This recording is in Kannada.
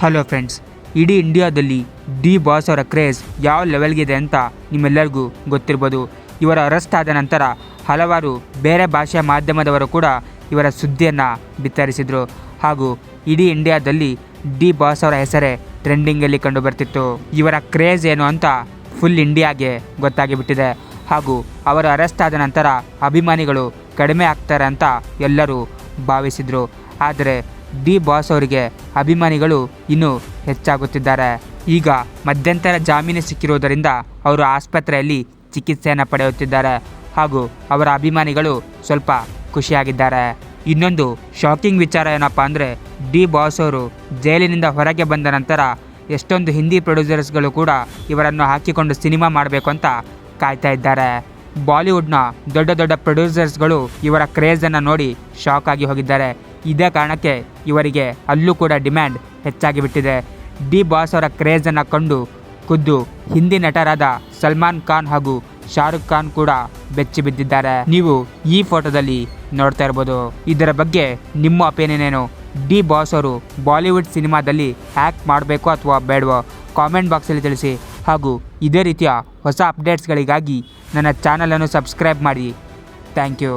ಹಲೋ ಫ್ರೆಂಡ್ಸ್ ಇಡೀ ಇಂಡಿಯಾದಲ್ಲಿ ಡಿ ಬಾಸ್ ಅವರ ಕ್ರೇಜ್ ಯಾವ ಲೆವೆಲ್ಗಿದೆ ಅಂತ ನಿಮ್ಮೆಲ್ಲರಿಗೂ ಗೊತ್ತಿರ್ಬೋದು. ಇವರ ಅರೆಸ್ಟ್ ಆದ ನಂತರ ಹಲವಾರು ಬೇರೆ ಭಾಷೆಯ ಮಾಧ್ಯಮದವರು ಕೂಡ ಇವರ ಸುದ್ದಿಯನ್ನು ಬಿತ್ತರಿಸಿದರು. ಹಾಗೂ ಇಡೀ ಇಂಡಿಯಾದಲ್ಲಿ ಡಿ ಬಾಸ್ ಅವರ ಹೆಸರೇ ಟ್ರೆಂಡಿಂಗಲ್ಲಿ ಕಂಡು ಬರ್ತಿತ್ತು. ಇವರ ಕ್ರೇಜ್ ಏನು ಅಂತ ಫುಲ್ ಇಂಡಿಯಾಗೆ ಗೊತ್ತಾಗಿಬಿಟ್ಟಿದೆ. ಹಾಗೂ ಅವರ ಅರೆಸ್ಟ್ ಆದ ನಂತರ ಅಭಿಮಾನಿಗಳು ಕಡಿಮೆ ಆಗ್ತಾರೆ ಅಂತ ಎಲ್ಲರೂ ಭಾವಿಸಿದರು. ಆದರೆ ಡಿ ಬಾಸ್ ಅವರಿಗೆ ಅಭಿಮಾನಿಗಳು ಇನ್ನೂ ಹೆಚ್ಚಾಗುತ್ತಿದ್ದಾರೆ. ಈಗ ಮಧ್ಯಂತರ ಜಾಮೀನು ಸಿಕ್ಕಿರುವುದರಿಂದ ಅವರು ಆಸ್ಪತ್ರೆಯಲ್ಲಿ ಚಿಕಿತ್ಸೆಯನ್ನು ಪಡೆಯುತ್ತಿದ್ದಾರೆ ಹಾಗೂ ಅವರ ಅಭಿಮಾನಿಗಳು ಸ್ವಲ್ಪ ಖುಷಿಯಾಗಿದ್ದಾರೆ. ಇನ್ನೊಂದು ಶಾಕಿಂಗ್ ವಿಚಾರ ಏನಪ್ಪ ಅಂದರೆ, ಡಿ ಬಾಸ್ ಅವರು ಜೈಲಿನಿಂದ ಹೊರಗೆ ಬಂದ ನಂತರ ಎಷ್ಟೊಂದು ಹಿಂದಿ ಪ್ರೊಡ್ಯೂಸರ್ಸ್ಗಳು ಕೂಡ ಇವರನ್ನು ಹಾಕಿಕೊಂಡು ಸಿನಿಮಾ ಮಾಡಬೇಕು ಅಂತ ಕಾಯ್ತಾ ಇದ್ದಾರೆ. ಬಾಲಿವುಡ್ನ ದೊಡ್ಡ ದೊಡ್ಡ ಪ್ರೊಡ್ಯೂಸರ್ಸ್ಗಳು ಇವರ ಕ್ರೇಜನ್ನು ನೋಡಿ ಶಾಕ್ ಆಗಿ ಹೋಗಿದ್ದಾರೆ. ಇದೇ ಕಾರಣಕ್ಕೆ ಇವರಿಗೆ ಅಲ್ಲೂ ಕೂಡ ಡಿಮ್ಯಾಂಡ್ ಹೆಚ್ಚಾಗಿ ಬಿಟ್ಟಿದೆ ಡಿ ಬಾಸ್ ಅವರ ಕ್ರೇಜನ್ನು ಕಂಡು ಖುದ್ದು ಹಿಂದಿ ನಟರಾದ ಸಲ್ಮಾನ್ ಖಾನ್ ಹಾಗೂ ಶಾರುಖ್ ಖಾನ್ ಕೂಡ ಬೆಚ್ಚಿ ಬಿದ್ದಿದ್ದಾರೆ. ನೀವು ಈ ಫೋಟೋದಲ್ಲಿ ನೋಡ್ತಾ ಇರ್ಬೋದು. ಇದರ ಬಗ್ಗೆ ನಿಮ್ಮ ಒಪಿನಿಯನ್ ಏನು? ಡಿ ಬಾಸ್ ಅವರು ಬಾಲಿವುಡ್ ಸಿನಿಮಾದಲ್ಲಿ ಆ್ಯಕ್ಟ್ ಮಾಡಬೇಕು ಅಥವಾ ಬೇಡವೋ? ಕಾಮೆಂಟ್ ಬಾಕ್ಸಲ್ಲಿ ತಿಳಿಸಿ. ಹಾಗೂ ಇದೇ ರೀತಿಯ ಹೊಸ ಅಪ್ಡೇಟ್ಸ್ಗಳಿಗಾಗಿ ನನ್ನ ಚಾನಲನ್ನು ಸಬ್ಸ್ಕ್ರೈಬ್ ಮಾಡಿ. Thank you.